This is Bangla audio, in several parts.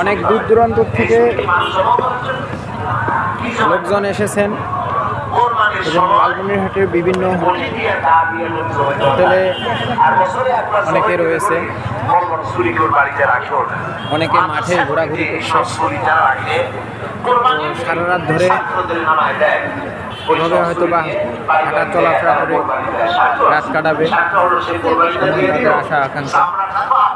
অনেক দূর দূরান্ত থেকে লোকজন এসেছেন এবং লালমনিরহাটের বিভিন্ন হোটেলে অনেকে রয়েছে। অনেকে মাঠে ঘোরাঘুরি সারা রাত ধরে এভাবে হয়তো বা হাঁটা চলাফেরা করে রাত কাটাবে।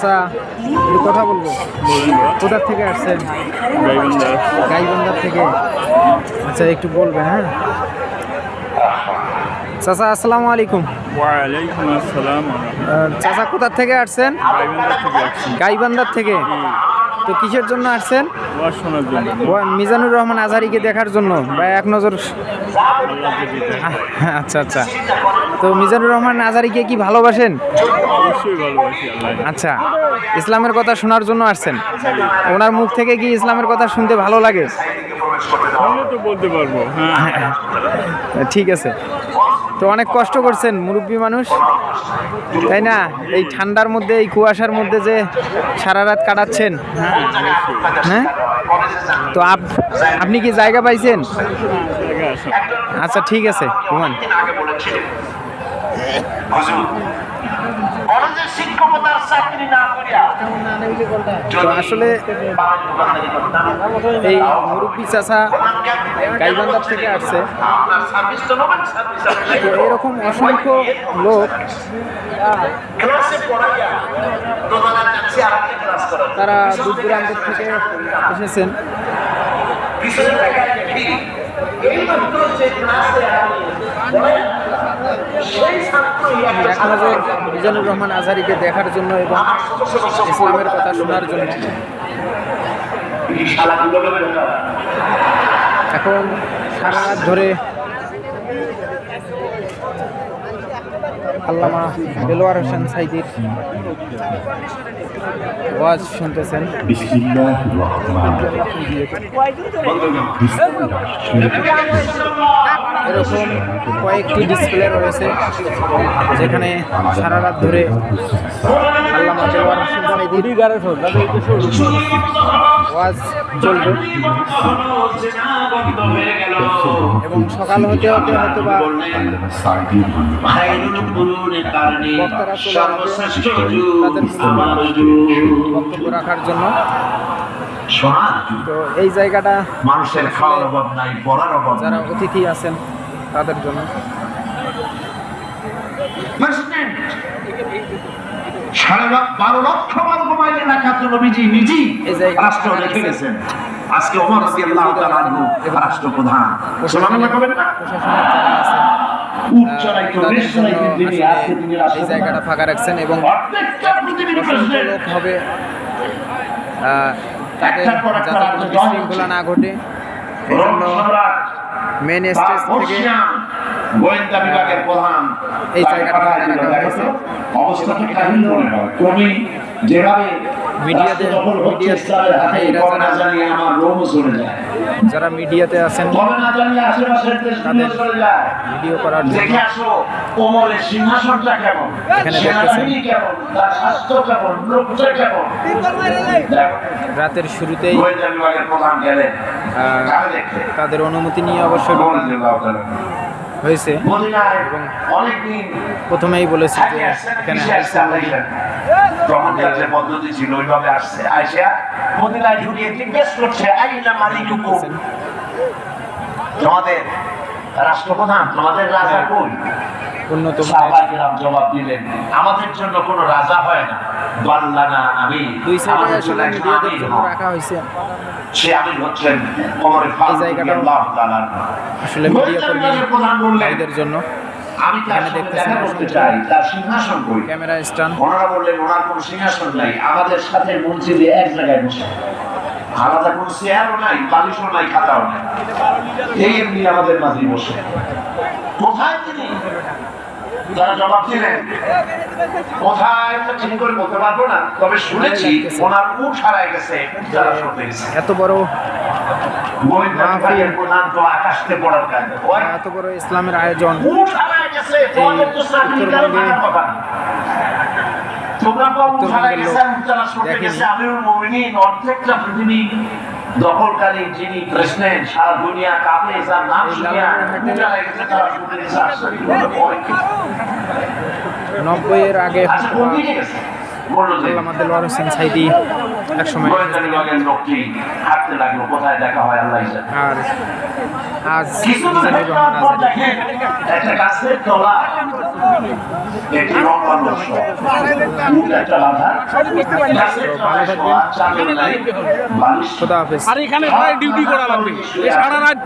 আচ্ছা কথা বলব। কোথার থেকে আসছেন? গাইবান্ধার থেকে। আচ্ছা একটু বলবেন হ্যাঁ? চাচা আসসালামু আলাইকুম। আসসালাম। চাচা কোথার থেকে আসছেন? গাইবান্ধার থেকে তো কিসের জন্য আসছেন? মিজানুর রহমান আজারিকে দেখার জন্য বা এক নজর আচ্ছা আচ্ছা। তো মিজানুর রহমান আজারিকে কি ভালোবাসেন? আচ্ছা ইসলামের কথা শোনার জন্য আসছেন। ওনার মুখ থেকে কি ইসলামের কথা শুনতে ভালো লাগে? তো বলতে পারব হ্যাঁ। ঠিক আছে। তো অনেক কষ্ট করছেন মুরব্বী মানুষ। তাই না? এই ঠান্ডার মধ্যে, এই কুয়াশার মধ্যে যে সারা রাত কাটাচ্ছেন। হ্যাঁ? তো আপ আপনি কি জায়গা পাইছেন? আচ্ছা ঠিক আছে, ঘুমান। কলেজের শিক্ষকতার চাকরি না করিয়া আসলে এই মুরব্বী চাষা গাইবান্ধার থেকে আসছে। তো এরকম অসংখ্য লোক তারা দূর দূরান্ত থেকে এসেছেন। যে ক্লাসে এক নজর মিজানুর রহমান আজহারিকে দেখার জন্য এবং ইসলামের কথা শোনার জন্য। এখন সারা রাত ধরে আল্লামা দেলোয়ার হোসেন সাইদির ওয়াজ শুনতেছেন। বিসমিল্লাহ রহমান এরকম কয়েকটি ডিসপ্লে রয়েছে যেখানে সারা রাত ধরে ওয়াজ চলবে। এবং সকাল হতে হতে হয়তো বা বক্তারা। বক্তব্য রাখার জন্য। তো এই জায়গাটা মানুষের খাওয়ার অভাব নাই পড়ার অভাব যারা অতিথি আছেন তাদের জন্য। সাড়ে বারো লক্ষ বর্গ মাইল এলাকার জন্য নবীজি নিজেই এই জায়গাটা রাষ্ট্র ফাঁকা রেখে গেছেন। আজকে ওমর রাদিয়াল্লাহু তাআলা আনহু রাষ্ট্রপ্রধান। সুবহানাল্লাহ কবেন না? এই জায়গাটা ফাঁকা রাখছেন এবং লোক হবে তাদের যাতে কোনো বিশৃঙ্খলা না ঘটে এই জন্য সম্রাট মেন স্টেজ থেকে গোয়েন্দা বিভাগের প্রধান এই জায়গাটা অবস্থা মনে হয়। যেভাবে মিডিয়াতে- যারা- মিডিয়াতে আছেন তাদের ভিডিও করার জন্য এখানে রাতের শুরুতেই তাদের অনুমতি নিয়ে অবশ্যই। হয়েছে এবং প্রথমেই বলেছি যে এখানে পদ্ধতি ছিল ওইভাবে আসছে। আইসা মদিনায় ঢুকিয়ে জিজ্ঞেস করছে আইনা মালিকুকু তোমাদের রাষ্ট্রপ্রধান তোমাদের রাজা কই? অন্যতম জবাব দিলেন আমাদের জন্য কোনো রাজা হয় না। বাল্লানা আমি দুই সাইডে আসলে মিডিয়াদের জন্য রাখা হয়েছে। সে আমির হচ্ছেন ওমর ফারুক জায়গাটাও রাদিয়াল্লাহু তাআলা আসলে মিডিয়া গোয়েন্দা বিভাগের কর্মী প্রধান বললেন ভাইদের জন্য আমি তার এখানে সঙ্গে দেখতেছেন দেখা করতে চাই তার সিংহাসন কই? Camera stand. ওনারা বললেন ওনার কোনো সিংহাসন নাই আমাদের সাথে মসজিদে এক জায়গায় বসে। আলাদা কোনো চেয়ারও নাই বালিশও নাই খাতাও নাই। এই এমনি আমাদের মাঝে বসে। কোথায় তিনি? তারা জবাব দিলেন কোথায় ঠিক করে বলতে পারব না তবে শুনেছি ওনার উঠ হারায় গেছে যারা সরতে গেছে এত বড় গোয়েন্দা বিভাগের প্রধান তো আকাশতে পড়ার কাজ ওই এত বড় ইসলামের আয়োজন। উত্তরবঙ্গে- যারা দেখেনি। অর্ধেকটা পৃথিবী দখলকারী যিনি প্রেসিডেন্ট সারা দুনিয়া কাঁপে যার নাম এই শুনিয়া লালমনিরহাটে- উঠ হারায় গেছে তারা সরতে গেছে আশ্চর্য ভয় কি? নব্বইয়ের আগে আচ্ছা কোন দিকে গেছে বলল যে আল্লামা দেলোয়ার হোসেন সাইদি এক সময় হাঁটতে লাগল কোথায় দেখা হয় আল্লাহ আর আজ মিজানুর রহমান আজারি একটা গাছের তলা। একটি খোদা হাফেজ। আর এখানে ডিউটি করা লাগবে। সারা রাত